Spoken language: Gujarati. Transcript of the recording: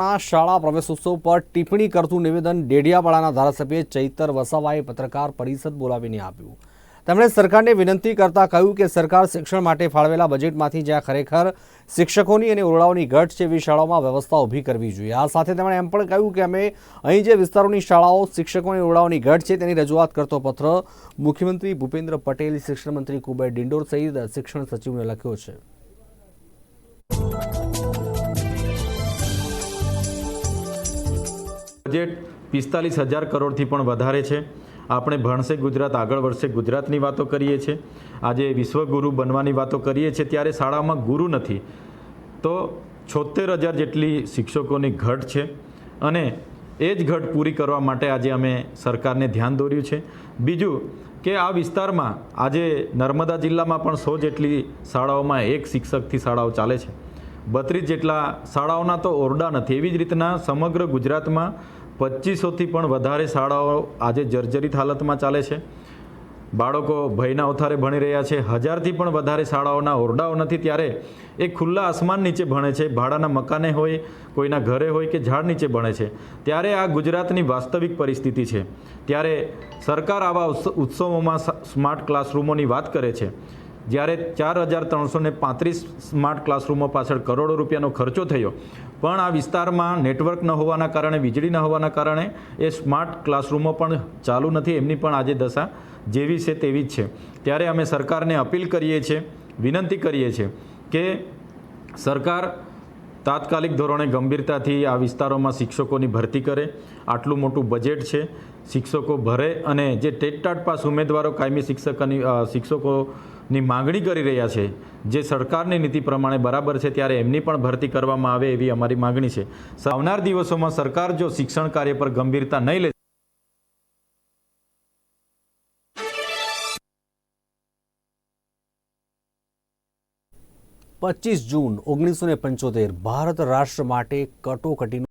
શાળા પ્રવેશોત્સવ પર ટિપ્પણી કરતું નિવેદન ડેડિયાપાડાના ધારાસભ્ય ચૈતર વસાવાએ પત્રકાર પરિષદ બોલાવીને આપ્યું. તેમણે સરકારને વિનંતી કરતા કહ્યું કે સરકાર શિક્ષણ માટે ફાળવેલા બજેટમાંથી જ્યાં ખરેખર શિક્ષકોની અને ઓરડાઓની ઘટ છે એવી શાળાઓમાં વ્યવસ્થા ઊભી કરવી જોઈએ. આ સાથે તેમણે એમ પણ કહ્યું કે અમે અહીં જે વિસ્તારોની શાળાઓ શિક્ષકોની ઓરડાઓની ઘટ છે તેની રજૂઆત કરતો પત્ર મુખ્યમંત્રી ભૂપેન્દ્ર પટેલ, શિક્ષણ મંત્રી કુબેર ડિંડોર સહિત શિક્ષણ સચિવને લખ્યો છે. બજેટ પિસ્તાલીસ હજાર કરોડથી પણ વધારે છે. આપણે ભણશે ગુજરાત, આગળ વધશે ગુજરાતની વાતો કરીએ છીએ. આજે વિશ્વગુરુ બનવાની વાતો કરીએ છીએ ત્યારે શાળામાં ગુરુ નથી. તો છોતેર હજાર જેટલી શિક્ષકોની ઘટ છે અને એ જ ઘટ પૂરી કરવા માટે આજે અમે સરકારને ધ્યાન દોર્યું છે. બીજું કે આ વિસ્તારમાં આજે નર્મદા જિલ્લામાં પણ સો જેટલી શાળાઓમાં એક શિક્ષકથી શાળાઓ ચાલે છે. બત્રીસ જેટલા શાળાઓના તો ઓરડા નથી. એવી જ રીતના સમગ્ર ગુજરાતમાં પચીસોથી પણ વધારે શાળાઓ આજે જર્જરિત હાલતમાં ચાલે છે. બાળકો ભયના ઓથારે ભણી રહ્યા છે. હજારથી પણ વધારે શાળાઓના ઓરડાઓ નથી. ત્યારે એ ખુલ્લા આસમાન નીચે ભણે છે. ભાડાના મકાને હોય, કોઈના ઘરે હોય કે ઝાડ નીચે ભણે છે. ત્યારે આ ગુજરાતની વાસ્તવિક પરિસ્થિતિ છે. ત્યારે સરકાર આવા ઉત્સવોમાં સ્માર્ટ ક્લાસરૂમોની વાત કરે છે. જ્યારે ચાર હજાર ત્રણસો પાંત્રીસ સ્માર્ટ ક્લાસરૂમો પાછળ કરોડો રૂપિયાનો ખર્ચો થયો પણ આ વિસ્તારમાં નેટવર્ક ન હોવાના કારણે વીજળી ન હોવાના કારણે એ સ્માર્ટ ક્લાસરૂમો પણ ચાલુ નથી એમની પણ આજે દશા જેવી છે તેવી જ છે. ત્યારે અમે સરકારને અપીલ કરીએ છીએ વિનંતી કરીએ છીએ કે સરકાર તાત્કાલિક ધોરણે ગંભીરતાથી આ વિસ્તારોમાં શિક્ષકોની ભરતી કરે. આટલું મોટું બજેટ છે શિક્ષકો ભરે અને જે ટેટટાટ પાસ ઉમેદવારો કાયમી શિક્ષકની અ, શિક્ષકોની માગણી કરી રહ્યા છે. જે સરકારની નીતિ પ્રમાણે બરાબર છે ત્યારે એમની પણ ભરતી કરવામાં આવે એવી અમારી માગણી છે. આવનાર દિવસોમાં સરકાર જો શિક્ષણ કાર્ય પર ગંભીરતા નહીં લે પચીસ જૂન ઓગણીસો ને પંચોતેર, ભારત રાષ્ટ્ર માટે કટોકટીનો